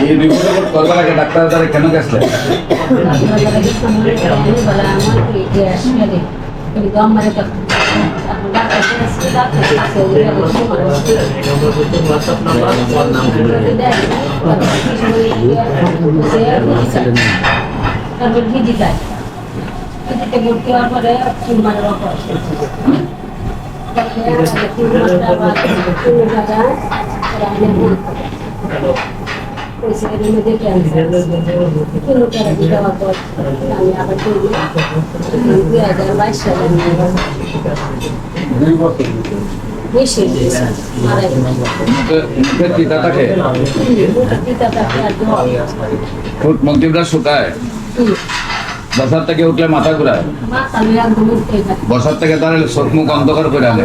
এই রিপোর্ট করবার আগে ডাক্তার দ্বারা কেন গেছে হওয়ার পরে চুল মারার অপারেশন মুখে তিতা থাকে ঠোঁট মুখ শুকায় বসার থেকে উঠলে মাথা ঘুরায়। বসার থেকে দাঁড়ালে চোখ মুখ অন্ধকার করে আনে।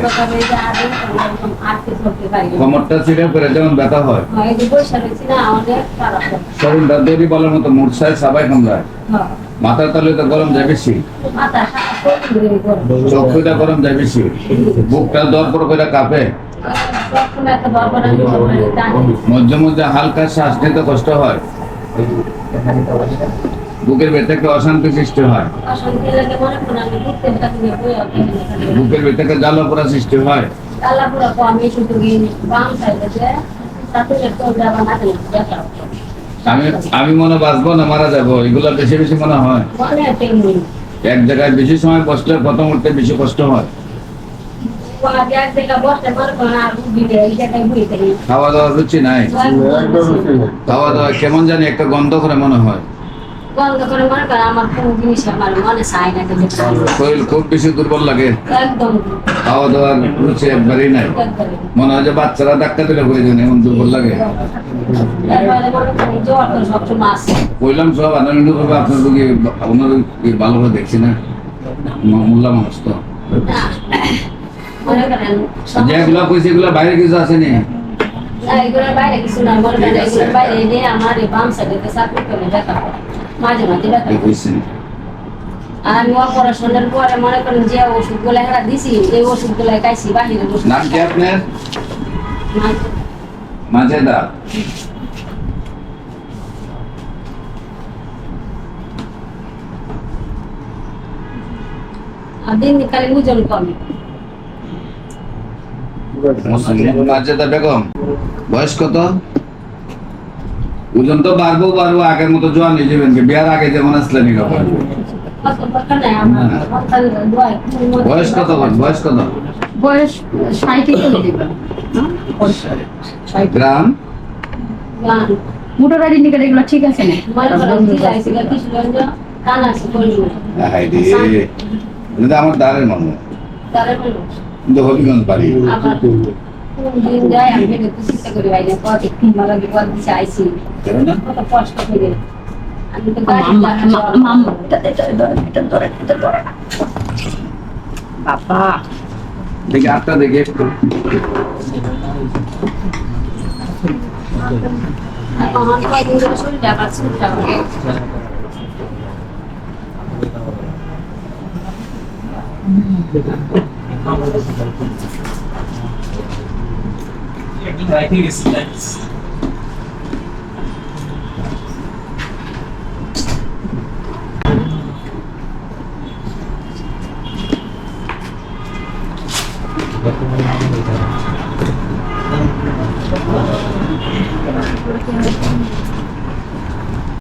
কোমরটা চিড়ে করে যেমন ব্যথা হয়। শরীরটা দড়ি বলার মতো মূর্ছায় সবাই কামড়ায় মাথার তালে তো গরম যায় বেশি। চক্ষুটা গরম যায় বেশি। বুকটা দরপর করে কাঁপে। মধ্যে মধ্যে হালকা শ্বাস নিতে কষ্ট হয়। বুকের ভেতর অশান্তি সৃষ্টি হয়। বুকের ভেতর থেকে জ্বালা পোড়া সৃষ্টি হয়। আমি আমি মনে বাঁচবো না মারা যাব? এগুলো বেশি বেশি মনে হয়। এক জায়গায় বেশি সময় বসলে প্রথম উঠতে বেশি কষ্ট হয়। খাওয়া দাওয়ার রুচি নাই? খাওয়া দাওয়া কেমন জানি একটা গন্ধ করে মনে হয়। বন্ধ করে মনে করে আমার কোন জিনিস আমার মনে চায় না যে শরীর খুব বেশি দুর্বল লাগে। একদম। খাওয়া দাওয়ার রুচি একবারই নাই। মনে হয় যে বাচ্চারা ডাক্তার দিলে প্রয়োজন এমন দুর্বল লাগে। কইলাম সব আনন্দ করবে আপনার রোগী আপনার ভালো করে দেখছি না। মোল্লা মানুষ তো। যেগুলো কইছে এগুলো বাইরে কিছু আসেনি। এগুলোর বাইরে কিছু না মনে করেন এগুলোর বাইরে এনে আমার বাম সাইডে চাকরি করে দেখা হয়। মাঝে মাঝে আর আমি অপারেশনের পরে মনে করেন যে ওষুধগুলো হেরা দিছি এই ওষুধগুলো খাইছি ওষুধ নাম কি আপনার? মাজেদা। দিন কালে ওজন কমে। মাজেদা বেগম বয়স কত? ওজন তো বাড়বো বাড়বো আগের মতো জোয়ান হয়ে যাবেন বিয়ার আগে যেমন আসলে বয়স কত বয়স কত? বয়স গ্রাম? মোটর গাড়ি নিকাল এগুলো ঠিক আছে না। মনে আমার দাঁড়ের মানুষ। হবিগঞ্জ বাড়ি। দিন যায় আমি তো চিন্তা করি ভাই কত লাগে কত দিছে কষ্ট করে। আমি তো এটা ধরে এটা ধরে বাবা। দেখি আটটা দেখি একটু। আমার কয়দিন ধরে শরীরটা আবার চুলটা করে I think it's next. Thank you.